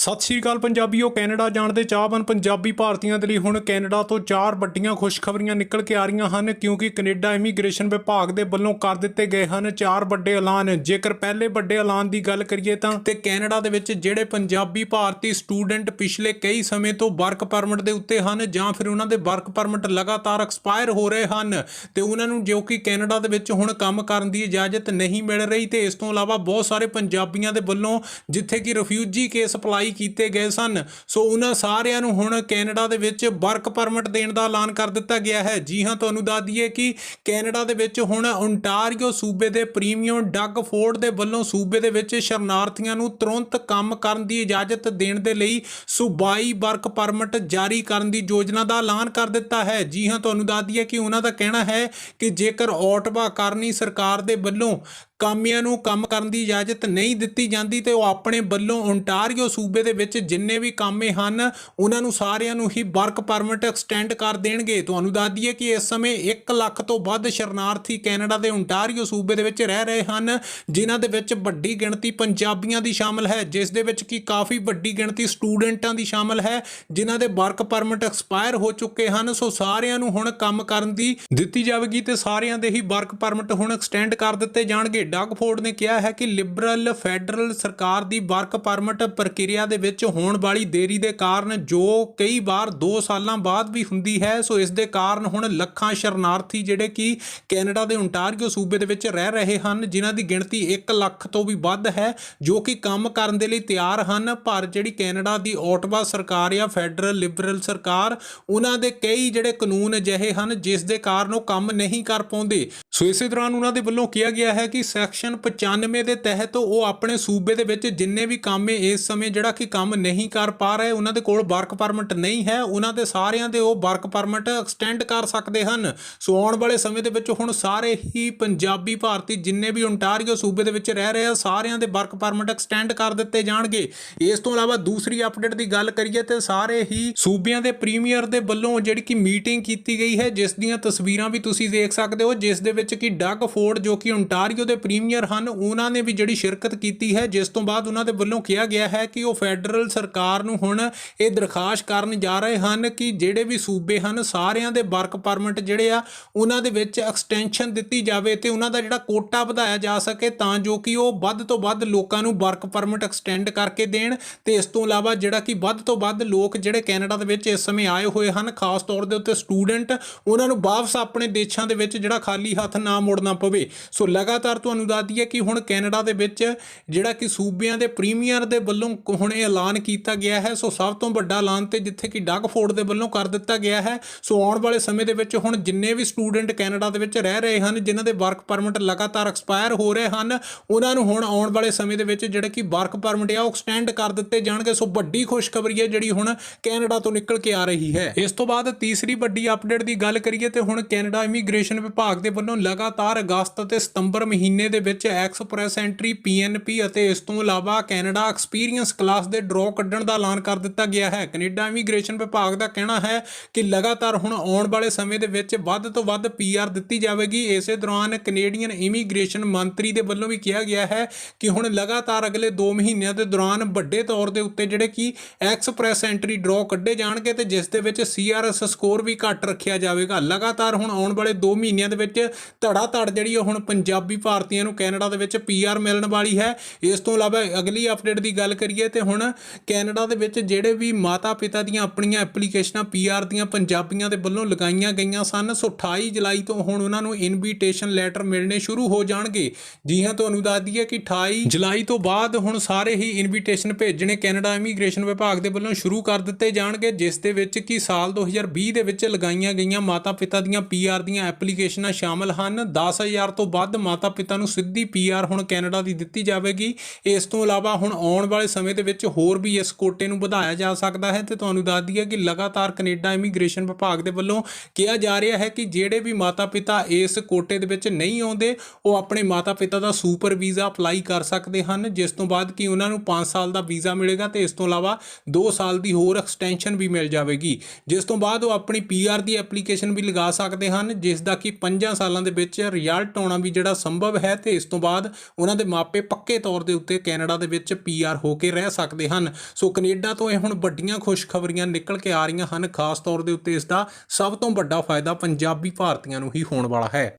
ਸਤਿ ਸ਼੍ਰੀ ਅਕਾਲ ਪੰਜਾਬੀਓ, ਕੈਨੇਡਾ ਜਾਣ ਦੇ ਚਾਹਵਾਨ ਪੰਜਾਬੀ ਭਾਰਤੀਆਂ ਦੇ ਲਈ ਹੁਣ ਕੈਨੇਡਾ ਤੋਂ ਚਾਰ ਵੱਡੀਆਂ ਖੁਸ਼ਖਬਰੀਆਂ ਨਿਕਲ ਕੇ ਆ ਰਹੀਆਂ ਹਨ, ਕਿਉਂਕਿ ਕੈਨੇਡਾ ਇਮੀਗ੍ਰੇਸ਼ਨ ਵਿਭਾਗ ਦੇ ਵੱਲੋਂ ਕਰ ਦਿੱਤੇ ਗਏ ਹਨ ਚਾਰ ਵੱਡੇ ਐਲਾਨ। ਜੇਕਰ ਪਹਿਲੇ ਵੱਡੇ ਐਲਾਨ ਦੀ ਗੱਲ ਕਰੀਏ ਤਾਂ ਤੇ ਕੈਨੇਡਾ ਦੇ ਵਿੱਚ ਜਿਹੜੇ ਪੰਜਾਬੀ ਭਾਰਤੀ ਸਟੂਡੈਂਟ ਪਿਛਲੇ ਕਈ ਸਮੇਂ ਤੋਂ ਵਰਕ ਪਰਮਿਟ ਦੇ ਉੱਤੇ ਹਨ ਜਾਂ ਫਿਰ ਉਹਨਾਂ ਦੇ ਵਰਕ ਪਰਮਿਟ ਲਗਾਤਾਰ ਐਕਸਪਾਇਰ ਹੋ ਰਹੇ ਹਨ, ਤੇ ਉਹਨਾਂ ਨੂੰ ਜੋ ਕਿ ਕੈਨੇਡਾ ਦੇ ਵਿੱਚ ਹੁਣ ਕੰਮ ਕਰਨ ਦੀ ਇਜਾਜ਼ਤ ਨਹੀਂ ਮਿਲ ਰਹੀ, ਤੇ ਇਸ ਤੋਂ ਇਲਾਵਾ ਬਹੁਤ ਸਾਰੇ ਪੰਜਾਬੀਆਂ ਦੇ ਵੱਲੋਂ ਜਿੱਥੇ ਕਿ ਰਿਫਿਊਜੀ ਕੇਸ ਅਪਲਾਈ ਕੀਤੇ ਗਏ ਸਨ। ਸੋ ਉਹਨਾਂ ਸਾਰਿਆਂ ਨੂੰ ਹੁਣ ਕੈਨੇਡਾ ਦੇ ਵਿੱਚ ਵਰਕ ਪਰਮਿਟ ਦੇਣ ਦਾ ਐਲਾਨ ਕਰ ਦਿੱਤਾ ਗਿਆ ਹੈ। ਜੀ ਹਾਂ, ਤੁਹਾਨੂੰ ਦੱਸ ਦਈਏ ਕਿ ਕੈਨੇਡਾ ਦੇ ਵਿੱਚ ਹੁਣ ਓਨਟਾਰੀਓ ਸੂਬੇ ਦੇ ਪ੍ਰੀਮੀਅਮ ਡੱਗ ਫੋਰਡ ਦੇ ਵੱਲੋਂ ਸੂਬੇ ਦੇ ਵਿੱਚ ਸ਼ਰਨਾਰਥੀਆਂ ਨੂੰ ਤੁਰੰਤ ਕੰਮ ਕਰਨ ਦੀ ਇਜਾਜ਼ਤ ਦੇਣ ਦੇ ਲਈ ਸੂਬਾਈ ਵਰਕ ਪਰਮਿਟ ਜਾਰੀ ਕਰਨ ਦੀ ਯੋਜਨਾ ਦਾ ਐਲਾਨ ਕਰ ਦਿੱਤਾ ਹੈ। ਜੀ ਹਾਂ, ਤੁਹਾਨੂੰ ਦੱਸ ਦਈਏ ਕਿ ਉਹਨਾਂ ਦਾ ਕਹਿਣਾ ਹੈ ਕਿ ਜੇਕਰ ਔਟਵਾ ਕਰਨੀ ਸਰਕਾਰ ਦੇ ਵੱਲੋਂ ਕਾਮਿਆਂ ਨੂੰ ਕੰਮ ਕਰਨ ਦੀ ਇਜਾਜ਼ਤ ਨਹੀਂ ਦਿੱਤੀ ਜਾਂਦੀ ਤੇ ਉਹ ਆਪਣੇ ਵੱਲੋਂ ਓਨਟਾਰੀਓ ਸੂਬੇ ਦੇ ਵਿੱਚ ਜਿੰਨੇ ਵੀ ਕਾਮੇ ਹਨ, ਉਹਨਾਂ ਨੂੰ ਸਾਰਿਆਂ ਨੂੰ ਹੀ ਵਰਕ ਪਰਮਿਟ ਐਕਸਟੈਂਡ ਕਰ ਦੇਣਗੇ। ਤੁਹਾਨੂੰ ਦੱਸ ਦਈਏ ਕਿ ਇਸ ਸਮੇਂ 1 ਲੱਖ ਤੋਂ ਵੱਧ ਸ਼ਰਨਾਰਥੀ ਕੈਨੇਡਾ ਦੇ ਓਨਟਾਰੀਓ ਸੂਬੇ ਦੇ ਵਿੱਚ ਰਹਿ ਰਹੇ ਹਨ, ਜਿਨ੍ਹਾਂ ਦੇ ਵਿੱਚ ਵੱਡੀ ਗਿਣਤੀ ਪੰਜਾਬੀਆਂ ਦੀ ਸ਼ਾਮਲ ਹੈ, ਜਿਸ ਦੇ ਵਿੱਚ ਕਿ ਕਾਫੀ ਵੱਡੀ ਗਿਣਤੀ ਸਟੂਡੈਂਟਾਂ ਦੀ ਸ਼ਾਮਲ ਹੈ, ਜਿਨ੍ਹਾਂ ਦੇ ਵਰਕ ਪਰਮਿਟ ਐਕਸਪਾਇਰ ਹੋ ਚੁੱਕੇ ਹਨ। ਸੋ ਸਾਰਿਆਂ ਨੂੰ ਹੁਣ ਕੰਮ ਕਰਨ ਦੀ ਦਿੱਤੀ ਜਾਵੇਗੀ ਤੇ ਸਾਰਿਆਂ ਦੇ ਹੀ ਵਰਕ ਪਰਮਿਟ ਹੁਣ ਐਕਸਟੈਂਡ ਕਰ ਦਿੱਤੇ ਜਾਣਗੇ। ਡਗ ਫੋਰਡ ਨੇ ਕਿਹਾ ਹੈ ਕਿ ਲਿਬਰਲ ਫੈਡਰਲ ਸਰਕਾਰ ਦੀ ਵਰਕ ਪਰਮਿਟ ਪ੍ਰਕਿਰਿਆ ਦੇ ਵਿੱਚ ਹੋਣ ਵਾਲੀ ਦੇਰੀ ਦੇ ਕਾਰਨ ਜੋ ਕਈ ਵਾਰ 2 ਸਾਲਾਂ ਬਾਅਦ ਵੀ ਹੁੰਦੀ ਹੈ, ਸੋ ਇਸ ਦੇ ਕਾਰਨ ਹੁਣ ਲੱਖਾਂ ਸ਼ਰਨਾਰਥੀ ਜਿਹੜੇ ਕਿ ਕੈਨੇਡਾ ਦੇ ਓਨਟਾਰੀਓ ਸੂਬੇ ਦੇ ਵਿੱਚ ਰਹਿ ਰਹੇ ਹਨ, ਜਿਨ੍ਹਾਂ ਦੀ ਗਿਣਤੀ 1 ਲੱਖ ਤੋਂ ਵੀ ਵੱਧ ਹੈ, ਜੋ ਕਿ ਕੰਮ ਕਰਨ ਦੇ ਲਈ ਤਿਆਰ ਹਨ। ਪਰ ਜਿਹੜੀ ਕੈਨੇਡਾ ਦੀ ਓਟਵਾ ਸਰਕਾਰ ਜਾਂ ਫੈਡਰਲ ਲਿਬਰਲ ਸਰਕਾਰ, ਉਹਨਾਂ ਦੇ ਕਈ ਜਿਹੜੇ ਕਾਨੂੰਨ ਅਜਿਹੇ ਹਨ, ਜਿਸ ਦੇ ਕਾਰਨ ਉਹ ਕੰਮ ਨਹੀਂ ਕਰ ਪਾਉਂਦੇ। ਸੋ ਇਸੇ ਦੌਰਾਨ ਉਹਨਾਂ ਦੇ ਵੱਲੋਂ ਕਿਹਾ ਗਿਆ ਹੈ ਕਿ ਸੈਕਸ਼ਨ 95 ਦੇ ਤਹਿਤ ਉਹ ਆਪਣੇ ਸੂਬੇ ਦੇ ਵਿੱਚ ਜਿੰਨੇ ਵੀ ਕੰਮ ਇਸ ਸਮੇਂ ਜਿਹੜਾ ਕਿ ਕੰਮ ਨਹੀਂ ਕਰ ਪਾ ਰਹੇ, ਉਹਨਾਂ ਦੇ ਕੋਲ ਵਰਕ ਪਰਮਿਟ ਨਹੀਂ ਹੈ, ਉਹਨਾਂ ਦੇ ਸਾਰਿਆਂ ਦੇ ਉਹ ਵਰਕ ਪਰਮਿਟ ਐਕਸਟੈਂਡ ਕਰ ਸਕਦੇ ਹਨ। ਸੋ ਆਉਣ ਵਾਲੇ ਸਮੇਂ ਦੇ ਵਿੱਚ ਹੁਣ ਸਾਰੇ ਹੀ ਪੰਜਾਬੀ ਭਾਰਤੀ ਜਿੰਨੇ ਵੀ ਓਨਟਾਰੀਓ ਸੂਬੇ ਦੇ ਵਿੱਚ ਰਹਿ ਰਹੇ ਆ, ਸਾਰਿਆਂ ਦੇ ਵਰਕ ਪਰਮਿਟ ਐਕਸਟੈਂਡ ਕਰ ਦਿੱਤੇ ਜਾਣਗੇ। ਇਸ ਤੋਂ ਇਲਾਵਾ ਦੂਸਰੀ ਅਪਡੇਟ ਦੀ ਗੱਲ ਕਰੀਏ ਤੇ ਸਾਰੇ ਹੀ ਸੂਬਿਆਂ ਦੇ ਪ੍ਰੀਮੀਅਰ ਦੇ ਵੱਲੋਂ ਜਿਹੜੀ ਕਿ ਮੀਟਿੰਗ ਕੀਤੀ ਗਈ ਹੈ, ਜਿਸ ਦੀਆਂ ਤਸਵੀਰਾਂ ਵੀ ਤੁਸੀਂ ਦੇਖ ਸਕਦੇ ਹੋ, ਜਿਸ ਦੇ ਵਿੱਚ ਕਿ ਡੱਗ ਫੋਰਡ ਜੋ ਕਿ ਓਨਟਾਰੀਓ ਦੇ ਪ੍ਰੀਮੀਅਰ ਹਨ, ਉਹਨਾਂ ਨੇ ਵੀ ਜਿਹੜੀ ਸ਼ਿਰਕਤ ਕੀਤੀ ਹੈ, ਜਿਸ ਤੋਂ ਬਾਅਦ ਉਹਨਾਂ ਦੇ ਵੱਲੋਂ ਕਿਹਾ ਗਿਆ ਹੈ ਕਿ ਉਹ ਫੈਡਰਲ ਸਰਕਾਰ ਨੂੰ ਹੁਣ ਇਹ ਦਰਖਾਸਤ ਕਰਨ ਜਾ ਰਹੇ ਹਨ ਕਿ ਜਿਹੜੇ ਵੀ ਸੂਬੇ ਹਨ, ਸਾਰਿਆਂ ਦੇ ਵਰਕ ਪਰਮਿਟ ਜਿਹੜੇ ਆ, ਉਹਨਾਂ ਦੇ ਵਿੱਚ ਐਕਸਟੈਂਸ਼ਨ ਦਿੱਤੀ ਜਾਵੇ ਤੇ ਉਹਨਾਂ ਦਾ ਜਿਹੜਾ ਕੋਟਾ ਵਧਾਇਆ ਜਾ ਸਕੇ ਤਾਂ ਜੋ ਕਿ ਉਹ ਵੱਧ ਤੋਂ ਵੱਧ ਲੋਕਾਂ ਨੂੰ ਵਰਕ ਪਰਮਿਟ ਐਕਸਟੈਂਡ ਕਰਕੇ ਦੇਣ ਤੇ ਇਸ ਤੋਂ ਇਲਾਵਾ ਜਿਹੜਾ ਕਿ ਵੱਧ ਤੋਂ ਵੱਧ ਲੋਕ ਜਿਹੜੇ ਕੈਨੇਡਾ ਦੇ ਵਿੱਚ ਇਸ ਸਮੇਂ ਆਏ ਹੋਏ ਹਨ, ਖਾਸ ਤੌਰ ਦੇ ਉੱਤੇ ਸਟੂਡੈਂਟ, ਉਹਨਾਂ ਨੂੰ ਵਾਪਸ ਆਪਣੇ ਦੇਸ਼ਾਂ ਦੇ ਵਿੱਚ ਜਿਹੜਾ ਖਾਲੀ ਹੱਥ ਨਾ ਮੋੜਨਾ ਪਵੇ। ਸੋ ਲਗਾਤਾਰ ਤੁਹਾਨੂੰ ਦੱਸ ਦਈਏ ਕਿ ਹੁਣ ਕੈਨੇਡਾ ਦੇ ਵਿੱਚ ਜਿਹੜਾ ਕਿ ਸੂਬਿਆਂ ਦੇ ਪ੍ਰੀਮੀਅਰ ਦੇ ਵੱਲੋਂ ਹੁਣ ਇਹ ਐਲਾਨ ਕੀਤਾ ਗਿਆ ਹੈ। ਸੋ ਸਭ ਤੋਂ ਵੱਡਾ ਐਲਾਨ ਤੇ ਜਿੱਥੇ ਕਿ ਡਗ ਫੋਰਡ ਦੇ ਵੱਲੋਂ ਕਰ ਦਿੱਤਾ ਗਿਆ ਹੈ। ਸੋ ਆਉਣ ਵਾਲੇ ਸਮੇਂ ਦੇ ਵਿੱਚ ਹੁਣ ਜਿੰਨੇ ਵੀ ਸਟੂਡੈਂਟ ਕੈਨੇਡਾ ਦੇ ਵਿੱਚ ਰਹਿ ਰਹੇ ਹਨ, ਜਿਨ੍ਹਾਂ ਦੇ ਵਰਕ ਪਰਮਿਟ ਲਗਾਤਾਰ ਐਕਸਪਾਇਰ ਹੋ ਰਹੇ ਹਨ, ਉਹਨਾਂ ਨੂੰ ਹੁਣ ਆਉਣ ਵਾਲੇ ਸਮੇਂ ਦੇ ਵਿੱਚ ਜਿਹੜਾ ਕਿ ਵਰਕ ਪਰਮਿਟ ਆ ਉਹ ਐਕਸਟੈਂਡ ਕਰ ਦਿੱਤੇ ਜਾਣਗੇ। ਸੋ ਵੱਡੀ ਖੁਸ਼ਖਬਰੀ ਹੈ ਜਿਹੜੀ ਹੁਣ ਕੈਨੇਡਾ ਤੋਂ ਨਿਕਲ ਕੇ ਆ ਰਹੀ ਹੈ। ਇਸ ਤੋਂ ਬਾਅਦ ਤੀਸਰੀ ਵੱਡੀ ਅਪਡੇਟ ਦੀ ਗੱਲ ਕਰੀਏ ਤੇ ਹੁਣ ਕੈਨੇਡਾ ਇਮੀਗ੍ਰੇਸ਼ਨ ਵਿਭਾਗ ਦੇ ਵੱਲੋਂ ਲਗਾਤਾਰ ਅਗਸਤ ਅਤੇ ਸਤੰਬਰ ਮਹੀਨੇ ਦੇ ਵਿੱਚ ਐਕਸਪ੍ਰੈਸ ਐਂਟਰੀ ਪੀਐਨਪੀ ਅਤੇ ਇਸ ਤੋਂ ਇਲਾਵਾ ਕੈਨੇਡਾ ਐਕਸਪੀਰੀਅੰਸ ਕਲਾਸ ਦੇ ਡਰਾਅ ਕੱਢਣ ਦਾ ਐਲਾਨ ਕਰ ਦਿੱਤਾ ਗਿਆ ਹੈ। ਕੈਨੇਡਾ ਇਮੀਗ੍ਰੇਸ਼ਨ ਵਿਭਾਗ ਦਾ ਕਹਿਣਾ ਹੈ ਕਿ ਲਗਾਤਾਰ ਹੁਣ ਆਉਣ ਵਾਲੇ ਸਮੇਂ ਦੇ ਵਿੱਚ ਵੱਧ ਤੋਂ ਵੱਧ ਪੀਆਰ ਦਿੱਤੀ ਜਾਵੇਗੀ। ਇਸੇ ਦੌਰਾਨ ਕੈਨੇਡੀਅਨ ਇਮੀਗ੍ਰੇਸ਼ਨ ਮੰਤਰੀ ਦੇ ਵੱਲੋਂ ਵੀ ਕਿਹਾ ਗਿਆ ਹੈ ਕਿ ਹੁਣ ਲਗਾਤਾਰ ਅਗਲੇ 2 ਮਹੀਨਿਆਂ ਦੇ ਦੌਰਾਨ ਵੱਡੇ ਤੌਰ ਦੇ ਉੱਤੇ ਜਿਹੜੇ ਕਿ ਐਕਸਪ੍ਰੈਸ ਐਂਟਰੀ ਡਰਾਅ ਕੱਢੇ ਜਾਣਗੇ ਤੇ ਜਿਸ ਦੇ ਵਿੱਚ ਸੀਆਰਐਸ ਸਕੋਰ ਵੀ ਘੱਟ ਰੱਖਿਆ ਜਾਵੇਗਾ। ਲਗਾਤਾਰ ਹੁਣ ਆਉਣ ਵਾਲੇ 2 ਮਹੀਨਿਆਂ ਦੇ ਵਿੱਚ ਧੜਾ ਧੜ ਜਿਹੜੀ ਉਹ ਹੁਣ ਪੰਜਾਬੀ ਭਾਰਤੀ ਭਾਰਤੀਆਂ ਨੂੰ ਕੈਨੇਡਾ ਦੇ ਵਿੱਚ ਪੀਆਰ ਮਿਲਣ ਵਾਲੀ ਹੈ। ਇਸ ਤੋਂ ਇਲਾਵਾ ਅਗਲੀ ਅਪਡੇਟ ਦੀ ਗੱਲ ਕਰੀਏ ਤੇ ਹੁਣ ਕੈਨੇਡਾ ਦੇ ਵਿੱਚ ਜਿਹੜੇ ਵੀ ਮਾਤਾ ਪਿਤਾ ਦੀਆਂ ਆਪਣੀਆਂ ਐਪਲੀਕੇਸ਼ਨਾਂ ਪੀਆਰ ਦੀਆਂ ਪੰਜਾਬੀਆਂ ਦੇ ਵੱਲੋਂ ਲਗਾਈਆਂ ਗਈਆਂ ਸਨ, ਸੋ 28 ਜੁਲਾਈ ਤੋਂ ਹੁਣ ਉਹਨਾਂ ਨੂੰ ਇਨਵੀਟੇਸ਼ਨ ਲੈਟਰ ਮਿਲਣੇ ਸ਼ੁਰੂ ਹੋ ਜਾਣਗੇ। ਜੀ ਹਾਂ, ਤੁਹਾਨੂੰ ਦੱਸ ਦਈਏ ਕਿ 28 ਜੁਲਾਈ ਤੋਂ ਬਾਅਦ ਹੁਣ ਸਾਰੇ ਹੀ ਇਨਵੀਟੇਸ਼ਨ ਭੇਜਣੇ ਕੈਨੇਡਾ ਇਮੀਗ੍ਰੇਸ਼ਨ ਵਿਭਾਗ ਦੇ ਵੱਲੋਂ ਸ਼ੁਰੂ ਕਰ ਦਿੱਤੇ ਜਾਣਗੇ, ਜਿਸ ਦੇ ਵਿੱਚ ਕਿ ਸਾਲ 2020 ਦੇ ਵਿੱਚ ਲਗਾਈਆਂ ਗਈਆਂ ਮਾਤਾ ਪਿਤਾ ਦੀਆਂ ਪੀਆਰ ਦੀਆਂ ਐਪਲੀਕੇਸ਼ਨਾਂ ਸ਼ਾਮਲ ਹਨ। 10000 ਤੋਂ ਵੱਧ ਮਾਤਾ ਪਿਤਾ ਨੂੰ ਸਿੱਧੀ ਪੀਆਰ ਹੁਣ ਕੈਨੇਡਾ ਦੀ ਦਿੱਤੀ ਜਾਵੇਗੀ। ਇਸ ਤੋਂ ਇਲਾਵਾ ਹੁਣ ਆਉਣ ਵਾਲੇ ਸਮੇਂ ਦੇ ਵਿੱਚ ਹੋਰ ਵੀ ਇਸ ਕੋਟੇ ਨੂੰ ਵਧਾਇਆ ਜਾ ਸਕਦਾ ਹੈ ਤੇ ਤੁਹਾਨੂੰ ਦੱਸ ਦਈਏ ਕਿ ਲਗਾਤਾਰ ਕੈਨੇਡਾ ਇਮੀਗ੍ਰੇਸ਼ਨ ਵਿਭਾਗ ਦੇ ਵੱਲੋਂ ਕਿਹਾ ਜਾ ਰਿਹਾ ਹੈ ਕਿ ਜਿਹੜੇ ਵੀ ਮਾਤਾ ਪਿਤਾ ਇਸ ਕੋਟੇ ਦੇ ਵਿੱਚ ਨਹੀਂ ਆਉਂਦੇ, ਉਹ ਆਪਣੇ ਮਾਤਾ ਪਿਤਾ ਦਾ ਸੁਪਰ ਵੀਜ਼ਾ ਅਪਲਾਈ ਕਰ ਸਕਦੇ ਹਨ, ਜਿਸ ਤੋਂ ਬਾਅਦ ਕਿ ਉਹਨਾਂ ਨੂੰ 5 ਸਾਲ ਦਾ ਵੀਜ਼ਾ ਮਿਲੇਗਾ ਤੇ ਇਸ ਤੋਂ ਇਲਾਵਾ 2 ਸਾਲ ਦੀ ਹੋਰ ਐਕਸਟੈਂਸ਼ਨ ਵੀ ਮਿਲ ਜਾਵੇਗੀ। ਜਿਸ ਤੋਂ ਬਾਅਦ ਉਹ ਆਪਣੀ ਪੀਆਰ ਦੀ ਐਪਲੀਕੇਸ਼ਨ ਵੀ ਲਗਾ ਸਕਦੇ ਹਨ, ਜਿਸ ਦਾ ਕਿ 5 ਸਾਲਾਂ ਦੇ ਵਿੱਚ ਰਿਜ਼ਲਟ ਆਉਣਾ ਵੀ ਜਿਹੜਾ ਸੰਭਵ ਹੈ ਹੈ ਤੇ ਇਸ ਤੋਂ ਬਾਅਦ ਉਹਨਾਂ ਦੇ ਮਾਪੇ ਪੱਕੇ ਤੌਰ ਦੇ ਉੱਤੇ ਕੈਨੇਡਾ ਦੇ ਵਿੱਚ ਪੀਆਰ ਹੋ ਕੇ ਰਹਿ ਸਕਦੇ ਹਨ। ਸੋ ਕੈਨੇਡਾ ਤੋਂ ਇਹ ਹੁਣ ਵੱਡੀਆਂ ਖੁਸ਼ਖਬਰੀਆਂ ਨਿਕਲ ਕੇ ਆ ਰਹੀਆਂ ਹਨ। ਖਾਸ ਤੌਰ ਦੇ ਉੱਤੇ ਇਸ ਦਾ ਸਭ ਤੋਂ ਵੱਡਾ ਫਾਇਦਾ ਪੰਜਾਬੀ ਭਾਰਤੀਆਂ ਨੂੰ ਹੀ ਹੋਣ ਵਾਲਾ ਹੈ।